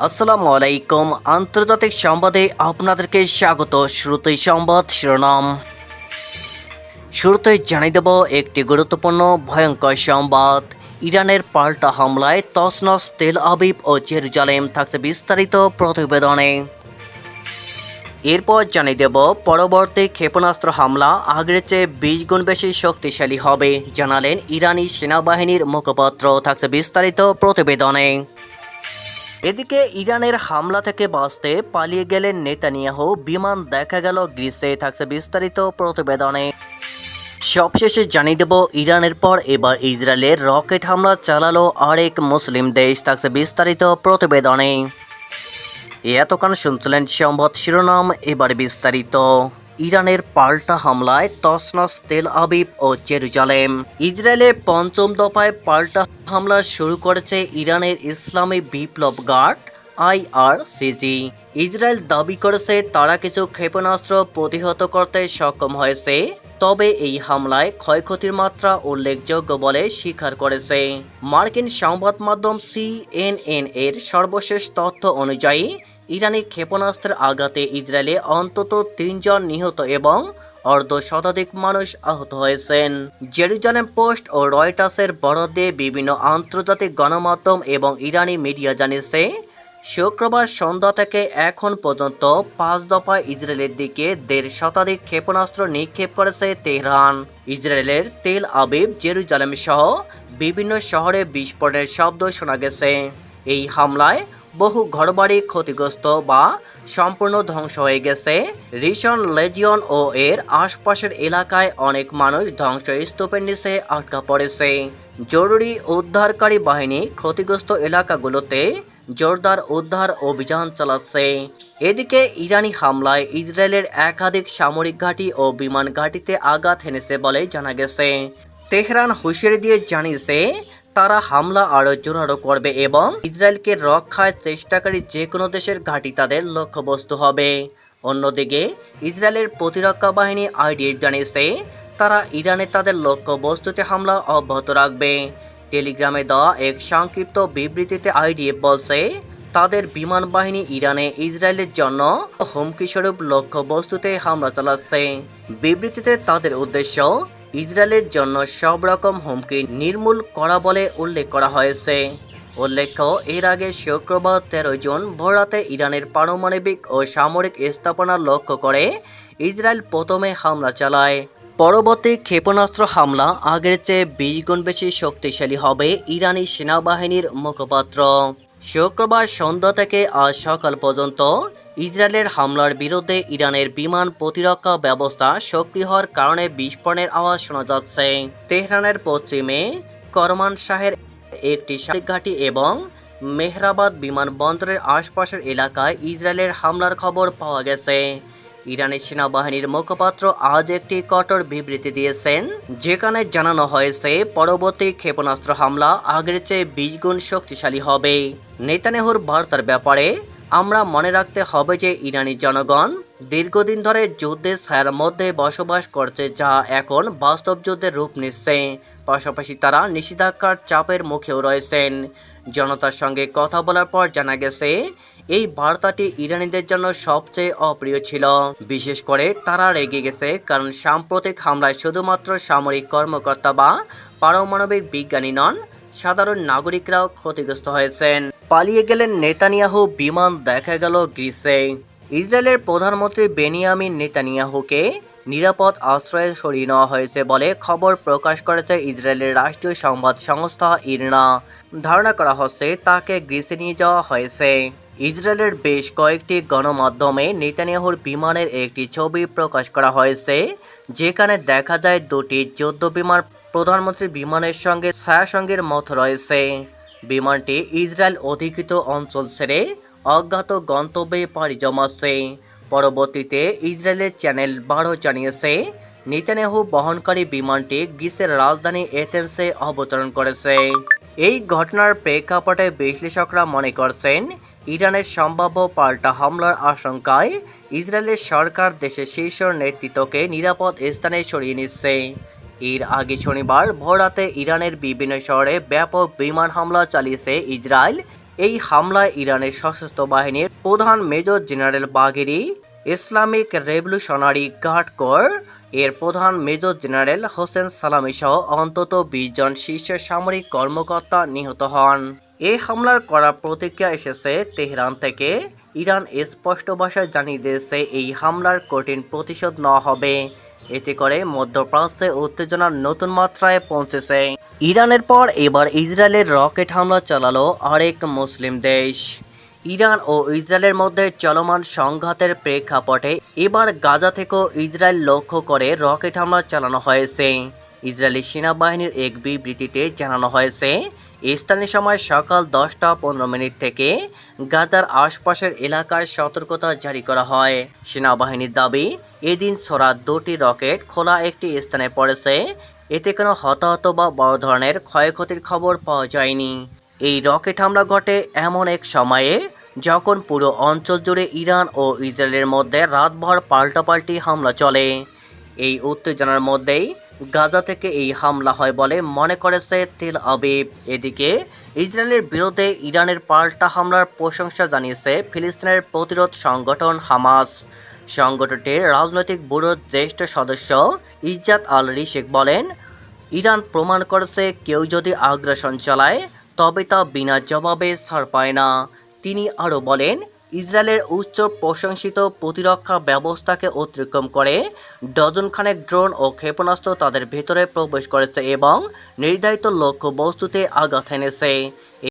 আসসালামু আলাইকুম। আন্তর্জাতিক সংবাদে আপনাদেরকে স্বাগত। শুরুতেই সংবাদ শিরোনাম। শুরুতেই জানিয়ে দেব একটি গুরুত্বপূর্ণ, ভয়ঙ্কর সংবাদ। ইরানের পাল্টা হামলায় তসনস তেল আবিব ও জেরুজালেম থাকছে বিস্তারিত প্রতিবেদনে। এরপর জানিয়ে দেব, পরবর্তী ক্ষেপণাস্ত্র হামলা আগের চেয়ে বিশ গুণ বেশি শক্তিশালী হবে, জানালেন ইরানি সেনাবাহিনীর মুখপাত্র। থাকছে বিস্তারিত প্রতিবেদনে। এদিকে ইরানের হামলা থেকে বাঁচতে পালিয়ে গেলেন নেতানিয়াহু। বিমান দেখা গেল গ্রিসে, থাকছে বিস্তারিত প্রতিবেদনে। সবশেষে জানিয়ে দেব, ইরানের পর এবার ইসরায়েলের রকেট হামলা চালালো আরেক মুসলিম দেশ, থাকছে বিস্তারিত প্রতিবেদনে। এতক্ষণ শুনছিলেন সংবাদ শিরোনাম, এবার বিস্তারিত। ইরানের পাল্টা হামলায় তসনস তেল আবিব ও জেরুজালেম। ইসরায়েলে পঞ্চম দফায় পাল্টা হামলা শুরু করেছে ইরানের ইসলামী বিপ্লব গার্ড, আইআরসিজি। ইসরায়েল দাবি করেছে তারা কিছু ক্ষেপণাস্ত্র প্রতিহত করতে সক্ষম হয়েছে, তবে এই হামলায় ক্ষয়ক্ষতির মাত্রা উল্লেখযোগ্য বলে স্বীকার করেছে। মার্কিন সংবাদ মাধ্যম সিএনএন এর সর্বশেষ তথ্য অনুযায়ী, ইরানি ক্ষেপণাস্ত্রের আঘাতে ইসরায়েলে অন্তত তিনজন নিহত এবং অর্ধ শতাধিক মানুষ আহত হয়েছেন। জেরুজালেম পোস্ট ও রয়টার্সের বরাদ্দে বিভিন্ন আন্তর্জাতিক গণমাধ্যম এবং ইরানি মিডিয়া জানিয়েছে, শুক্রবার সন্ধ্যা থেকে এখন পর্যন্ত পাঁচ দফা ইসরায়েলের দিকে দেড় শতাধিক ক্ষেপণাস্ত্র নিক্ষেপ করেছে তেহরান। ইসরায়েলের তেল আবিব, জেরুজালেম সহ বিভিন্ন শহরে বিস্ফোরণের শব্দ শোনা গেছে। এই হামলায় বহু ঘরবাড়ি ক্ষতিগ্রস্ত বা সম্পূর্ণ ধ্বংস হয়ে গেছে। রিশন লেজিয়ন ও এর আশপাশের এলাকায় অনেক মানুষ ধ্বংসস্তূপের নিচে আটকা পড়েছে। জরুরি উদ্ধারকারী বাহিনী ক্ষতিগ্রস্ত এলাকাগুলোতে জোরদার উদ্ধার অভিযান চালাচ্ছে। এদিকে ইরানি হামলায় ইসরায়েলের একাধিক সামরিক ঘাঁটি ও বিমান ঘাঁটিতে আঘাত হেনেছে বলে জানা গেছে। তেহরান হুঁশিয়ারি দিয়ে জানিয়েছে, তারা হামলা আরও জোরালো করবে এবং ইসরায়েলকে রক্ষায় চেষ্টাকারী যে কোনো দেশের ঘাঁটি তাদের লক্ষ্যবস্তু হবে। অন্যদিকে, ইসরায়েলের প্রতিরক্ষা বাহিনী আইডিএফ জানিয়েছে, তারা ইরানে তাদের লক্ষ্যবস্তুতে হামলা অব্যাহত রাখবে। টেলিগ্রামে দেওয়া এক সংক্ষিপ্ত বিবৃতিতে আইডিএফ বলছে, তাদের বিমান বাহিনী ইরানে ইসরায়েলের জন্য হুমকিস্বরূপ লক্ষ্যবস্তুতে হামলা চালাচ্ছে। বিবৃতিতে তাদের উদ্দেশ্য ইসরায়েলের জন্য সব রকম হুমকি নির্মূল করা বলে উল্লেখ করা হয়েছে। উল্লেখ্য, এর আগে শুক্রবার তেরো জুন ভোরাতে ইরানের পারমাণবিক ও সামরিক স্থাপনা লক্ষ্য করে ইসরায়েল প্রথমে হামলা চালায়। পরবর্তী ক্ষেপণাস্ত্র হামলা আগের চেয়ে বিশ গুণ বেশি শক্তিশালী হবে ইরানি সেনাবাহিনীর মুখপাত্র। শুক্রবার সন্ধ্যা থেকে আজ সকাল পর্যন্ত ইসরায়েলের হামলার বিরুদ্ধে ইরানের বিমান প্রতিরক্ষা ব্যবস্থা সক্রিয় হওয়ার কারণে বিস্ফোরণের আওয়াজ শোনা যাচ্ছে। তেহরানের পশ্চিমে করমান শাহের একটি সামরিক ঘাঁটি এবং মেহরাবাদ বিমানবন্দরের আশপাশের এলাকায় ইসরায়েলের হামলার খবর পাওয়া গেছে। ইরানের সেনাবাহিনীর মুখপাত্র আজ একটি কঠোর বিবৃতি দিয়েছেন, যেখানে জানানো হয়েছে পরবর্তী ক্ষেপণাস্ত্র হামলা আগের চেয়ে বিশ গুণ শক্তিশালী হবে। নেতানেহুর বার্তার ব্যাপারে আমরা মনে রাখতে হবে যে ইরানি জনগণ দীর্ঘদিন ধরে যুদ্ধের ছায়ার মধ্যে বসবাস করছে, যা এখন বাস্তব যুদ্ধের রূপ নিচ্ছে। পাশাপাশি তারা নিষেধাজ্ঞার চাপের মুখেও রয়েছেন। জনতার সঙ্গে কথা বলার পর জানা গেছে, এই বার্তাটি ইরানিদের জন্য সবচেয়ে অপ্রিয় ছিল। বিশেষ করে তারা রেগে গেছে, কারণ সাম্প্রতিক হামলায় শুধুমাত্র সামরিক কর্মকর্তা বা পারমাণবিক বিজ্ঞানী নন, সাধারণ নাগরিকরাও ক্ষতিগ্রস্ত হয়েছেন। পালিয়ে গেলেন নেতানিয়াহু, বিমান দেখা গেল গ্রিসে। ইসরায়েলের প্রধানমন্ত্রী বেনিয়ামিন নেতানিয়াহুকে নিরাপদ আশ্রয়ে সরিয়ে নেওয়া হয়েছে বলে খবর প্রকাশ করেছে ইসরায়েলের রাষ্ট্রীয় সংবাদ সংস্থা ইরনা। ধারণা করা হচ্ছে তাকে গ্রিসে নিয়ে যাওয়া হয়েছে। ইসরায়েলের বেশ কয়েকটি গণমাধ্যমে নেতানিয়াহুর বিমানের একটি ছবি প্রকাশ করা হয়েছে, যেখানে দেখা যায় দুটি যুদ্ধ বিমান প্রধানমন্ত্রী বিমানের সঙ্গে ছায়াসঙ্গের মত রয়েছে। বিমানটি ইসরায়েল অধিকৃত অঞ্চল ছেড়ে অজ্ঞাত গন্তব্যে পাড়ি জমাচ্ছে। পরবর্তীতে ইসরায়েলের চ্যানেল বারো জানিয়েছে নিতানেহু বহনকারী বিমানটি গ্রিসের রাজধানী এথেন্সে অবতরণ করেছে। এই ঘটনার প্রেক্ষাপটে বিশ্লেষকরা মনে করছেন, ইরানের সম্ভাব্য পাল্টা হামলার আশঙ্কায় ইসরায়েলের সরকার দেশের শীর্ষ নেতৃত্বকে নিরাপদ স্থানে সরিয়ে নিচ্ছে। এর আগে শনিবার ভোররাতে ইরানের বিভিন্ন শহরে ব্যাপক বিমান হামলা চালিয়েছে ইসরায়েল। এই হামলায় ইরানের সশস্ত্র বাহিনীর প্রধান major general Bagheri, Islamic revolutionary guard corps, এর প্রধান মেজর জেনারেল হোসেন সালামি সহ অন্তত বিশ জন শীর্ষ সামরিক কর্মকর্তা নিহত হন। এই হামলার করা প্রতিক্রিয়া এসেছে তেহরান থেকে। ইরান স্পষ্ট ভাষায় জানিয়ে দিয়েছে এই হামলার কঠিন প্রতিশোধ নেওয়া হবে। এতে করে মধ্যপ্রাচ্যে উত্তেজনার নতুন মাত্রায় পৌঁছেছে। ইরানের পর এবার ইসরায়েলের রকেট হামলা চালালো আরেক মুসলিম দেশ। ইরান ও ইসরায়েলের মধ্যে চলমান সংঘাতের প্রেক্ষাপটে এবার গাজা থেকেও ইসরায়েল লক্ষ্য করে রকেট হামলা চালানো হয়েছে। ইসরায়েলি সেনাবাহিনীর এক বিবৃতিতে জানানো হয়েছে স্থানীয় সময় সকাল দশটা পনেরো মিনিট থেকে গাজার আশপাশের এলাকায় সতর্কতা জারি করা হয়। সেনাবাহিনীর দাবি, এদিন ছোড়া দুটি রকেট খোলা একটি স্থানে পড়েছে। এতে কোনো হতাহত বা বড় ধরনের ক্ষয়ক্ষতির খবর পাওয়া যায়নি। এই রকেট হামলা ঘটে এমন এক সময়ে যখন পুরো অঞ্চল জুড়ে ইরান ও ইসরায়েলের মধ্যে রাতভর পাল্টাপাল্টি হামলা চলে। এই উত্তেজনার মধ্যেই গাজা থেকে এই হামলা হয় বলে মনে করেছে তেল আবিব। এদিকে ইসরায়েলের বিরুদ্ধে ইরানের পাল্টা হামলার প্রশংসা জানিয়েছে ফিলিস্তিনের প্রতিরোধ সংগঠন হামাস। সংগঠনটির রাজনৈতিক ব্যুরোর জ্যেষ্ঠ সদস্য ইজ্জাত আল রিশেক বলেন, ইরান প্রমাণ করেছে কেউ যদি আগ্রাসন চালায়, তবে তা বিনা জবাবে ছাড় পায় না। তিনি আরও বলেন ইসরায়েলের উচ্চ প্রশংসিত প্রতিরক্ষা ব্যবস্থাকে অতিক্রম করে ডজনখানেক ড্রোন ও ক্ষেপণাস্ত্র তাদের ভেতরে প্রবেশ করেছে এবং নির্ধারিত লক্ষ্য বস্তুতে আঘাত এনেছে।